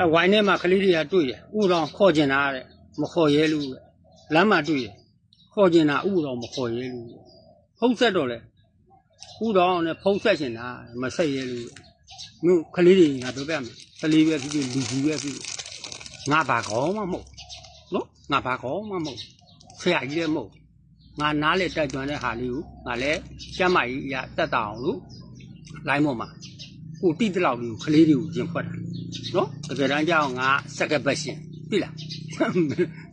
အဲဝိုင်းထဲမှာကလေးတွေကတွေ့တယ်ဥတော်ခေါ်ကျင်တာတဲ့မခေါ်ရဲလို့တဲ့လမ်းမှာတွေ့တယ်ခေါ်ကျင်တာဥတော်မခေါ်ရဲလို့တဲ့ဖုံးဆက်တော့လေဥတော်နဲ့ဖုံးဆက်ကျင်တာမဆက်ရဲလို့တဲ့မြို့ကလေးတွေငါပြောပြမယ်ကလေးပဲဖြစ်ဖြစ်လူကြီးပဲဖြစ်ဖြစ်ငါဘာကောင်းမှမဟုတ်နော်ငါဘာကောင်းမှမဟုတ်ဆရာကြီးလည်းမဟုတ်ငါနားလေတက်ကြွတဲ့ဟာလေးကိုငါလည်းကျမ်းမာကြီးအရာတက်တာအောင်လို့လိုင်းပေါ်မှာကိုတိတလောက်လေးကိုကလေးတွေကိုကျင်ဖွက်တာ နော်တကယ်တမ်းကျအောင်ငါစက်ကပတ်ရှင်ပြီလား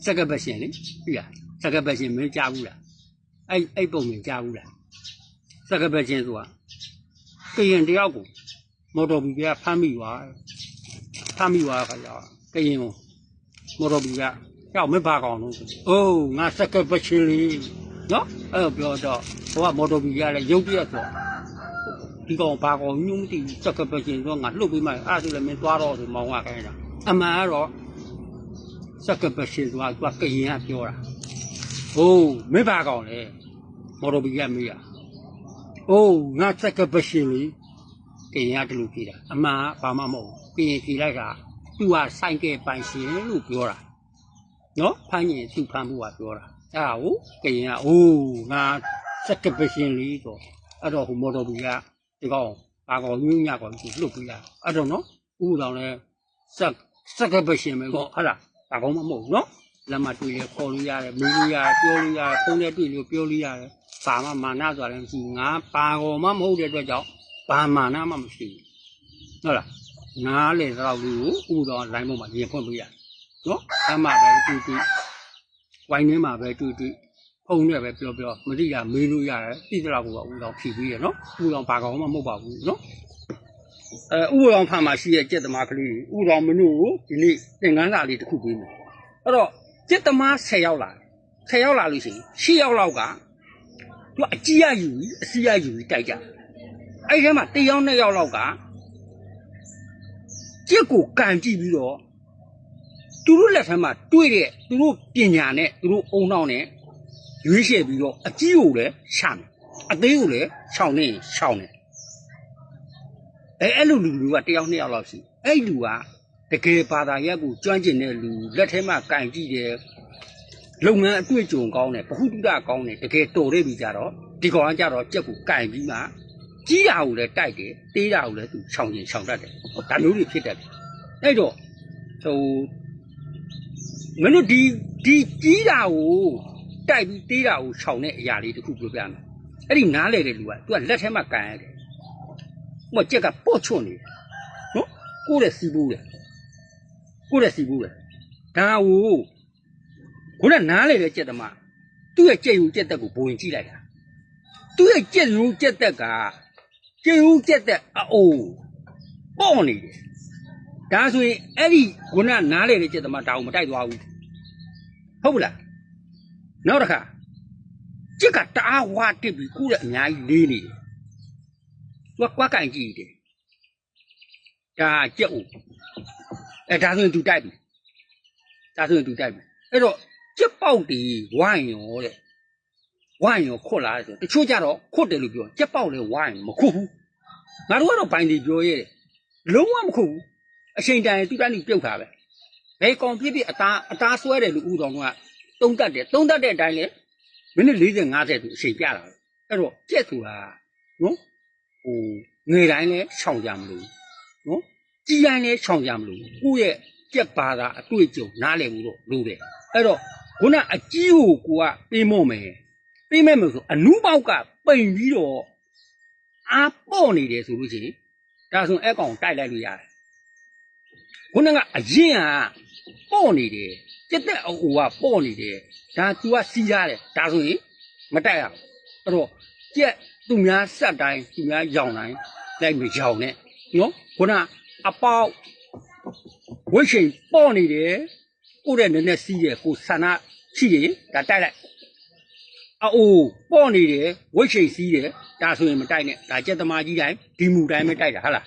စက်ကပတ်ရှင်လေပြီလားစက်ကပတ်ရှင်မင်းကြားဘူးလားအဲ့အဲ့ပုံမြင်ကြားဘူးလားစက်ကပတ်ရှင်ဆိုတာကရင်တယောက်ကိုမော်တော်ဘီကဖမ်းမိသွားတယ်ဖမ်းမိသွားခါကျတော့ကရင်ကိုမော်တော်ဘီကကြောက်မဘာကောင်လို့ဆိုအိုးငါစက်ကပတ်ရှင်လေနော်အဲ့လိုပြောတော့ဟိုကမော်တော်ဘီကလည်းရုပ်ပြက်ဆို ဒီကောင်ဘာကောင်ညှို့မသိဘူးစက်ကပတ်ရှင်ဆိုငါလှုပ်ပြီးမှအဲ့ဒါဆိုလည်းမင်းသွားတော့ဆိုမောင်းရခိုင်းတာအမှန်ကတော့စက်ကပတ်ရှင်ဆိုတာသူကကရင်ကပြောတာဟိုးမင်းဘာကောင်လဲမော်တော်ဘီကမေးတာအိုးငါစက်ကပတ်ရှင်လေကရင်ကတလူပြေးတာအမှန်ကဘာမှမဟုတ်ဘူးကရင်ပြေးလိုက်တာသူကဆိုင်ကယ်ပိုင်ရှင်လို့ပြောတာနော်ဖမ်းရင်သူ့ဖမ်းဖို့ကပြောတာအဲ့ဒါကိုကရင်ကအိုးငါစက်ကပရှင်လေးတော့အဲ့တော့ဟိုမော်တော်ဘီက ဒီကောင်ဘာကောင်ညညကောင်သူလှုပ်ပြီးလာအဲ့တော့နော်ဥပဒေတော်လဲစက်စက်ကပရှင်ပဲကောဟုတ်လားဘာကောင်မှမဟုတ်ဘူးနော်လက်မတွေ့ရခေါ်လို့ရတယ်မူလို့ရတယ်ပြောလို့ရတယ်ဖုန်းနဲ့တွေ့လို့ပြောလို့ရတယ်ဘာမှမာနဆိုတာလည်းမရှိဘူးငါဘာကောင်မှမဟုတ်တဲ့အတွက်ကြောင့်ဘာမာနမှမရှိဘူးဟုတ်လားနားလေတော့လူကိုဥပဒေတော်လိုင်းပေါ်မှာရင်ဖွင့်ပေးရတယ်နော်အမှပဲတူတူဝိုင်းထဲမှာပဲတူတူ ဖုံနဲ့ပဲပြောပြောမတိရမေးလို့ရတယ်တိတလောက်ကိုကဦးတော်ဖြီးပြီးရနော်ဦးတော်ဘာကောင်မှမဟုတ်ပါဘူးနော်အဲဦးတော်ဖာမှာရှိရဲ့ကြက်သမားကလေးဦးတော်မနုကိုဒီနေ့သင်္ကန်းစာလေးတစ်ခုပေးမယ်အဲ့တော့ကြက်သမား10ယောက်လာ10ယောက်လာလို့ရှိရင်10ယောက်လောက်ကသူအကြီးရယူပြီးအစီရယူပြီးတိုက်ကြအဲ့ဒီထဲမှာတစ်ယောက်နှစ်ယောက်လောက်ကကြက်ကိုကန်ကြည့်ပြီးတော့သူတို့လက်ထက်မှာတွေ့တဲ့သူတို့ပညာနဲ့သူတို့အုံနောက်နဲ့ ရွေးချယ်ပြီးတော့အကြီးကိုလည်းရှာမယ်အသေးကိုလည်းရှောင်နေရှောင်နေအဲအဲ့လိုလူလူကတယောက်နှစ်ယောက်လောက်ရှိအဲ့လူကတကယ်ဘာသာရပ်ကိုကျွမ်းကျင်တဲ့လူလက်ထဲမှာကင်ကြည့်တယ်လုပ်ငန်းအတွေ့အကြုံကောင်းတယ်ဘ ഹു တုဒကောင်းတယ်တကယ်တော်တဲ့ပြီကြတော့ဒီကောင်ကကြတော့ကြက်ကိုကင်ပြီးမှကြီးတာကိုလည်းတိုက်တယ်တေးတာကိုလည်းသူရှောင်ကျင်ရှောင်တတ်တယ်ဒါမျိုးတွေဖြစ်တတ်တယ်အဲ့တော့ဟိုမင်းတို့ဒီဒီကြီးတာကို တိုက်ပြီးတေးတာကိုခြောင်တဲ့အရာလေးတစ်ခုပြောပြမယ်အဲ့ဒီနားလေတဲ့လူကသူကလက်ထဲမှာကန်ရတယ်ဟိုကြက်ကပေါ့ချွတ်နေတယ်နော်ကိုယ့်ရဲ့စီးပူးတယ်ကိုယ့်ရဲ့စီးပူးတယ်ဒါကိုခုနနားလေတဲ့ကြက်သမားသူ့ရဲ့ကြက်ယူကြက်တက်ကိုဘိုးရင်ကြည့်လိုက်တာသူ့ရဲ့ကြက်ယူကြက်တက်ကကြက်ယူကြက်တက်အအိုးပေါ့နေတယ်ဒါဆိုရင်အဲ့ဒီခုနနားလေတဲ့ကျက်သမားဒါကိုမတိုက်သွားဘူးဟုတ်ဘူးလား နောက်တစ်ခါကျက်ကတအားဝါတစ်ပြီးခုတဲ့အများကြီးလေးနေတယ်သူကကွက်ကင်ကြည့်တယ်ဒါကျက်ဦးအဲဒါဆိုရင်သူတိုက်ပြီဒါဆိုရင်သူတိုက်ပြီအဲ့တော့ကျက်ပေါက်တီဝိုင်းရောတဲ့ဝိုင်းရောခွတ်လာတယ်ဆိုတချို့ကြတော့ခွတ်တယ်လို့ပြောကျက်ပေါက်လဲဝိုင်းမခွတ်ဘူးငါတို့ကတော့ဘိုင်းတီပြောရဲတယ်လုံးဝမခွတ်ဘူးအချိန်တန်ရင်သူတန်းကြီးပြုတ်တာပဲဘယ်ကောင်ဖြစ်ဖြစ်အသားအသားဆွဲတယ်လို့ဦးတော်က တုံးတတ်တယ်တုံးတတ်တဲ့အတိုင်းလေမိနစ်40 50သူအချိန်ပြတာပဲအဲ့တော့ကြက်ဆိုတာနော်ဟိုငွေတိုင်းလဲရှောင်ကြမလို့နော်ကြီးတိုင်းလဲရှောင်ကြမလို့ကိုယ့်ရဲ့ကြက်ပါတာအတွေ့အကြုံနားလည်မှုတော့လိုတယ်အဲ့တော့ခုနအကြီးကိုကိုကပေးမော့မယ်ပေးမဲ့လို့ဆိုအနုပေါက်ကပိန်ပြီးတော့အာပေါ့နေတယ်ဆိုလို့ရှိရင်ဒါဆိုအဲ့ကောင်တိုက်လိုက်လို့ရတယ်ခုနကအရင်က ပေါ့နေတယ်ကြက်တဲ့အအိုကပေါ့နေတယ်ဒါ तू ကစီးရတယ်ဒါဆိုရင်မတက်ရဘူးအဲ့တော့ကြက်သူများဆက်တိုင်းသူများရောင်တိုင်းလိုက်မရောင်နဲ့နော်ခုနအပေါက်ဝိရှင်ပေါ့နေတယ်ကိုယ့်ရဲ့နည်းနည်းစီးတယ်ကိုဆန္ဒရှိရင်ဒါတိုက်လိုက်အအိုပေါ့နေတယ်ဝိရှင်စီးတယ်ဒါဆိုရင်မတိုက်နဲ့ဒါကြက်သမားကြီးတိုင်းဒီမူတိုင်းပဲတိုက်တာဟုတ်လား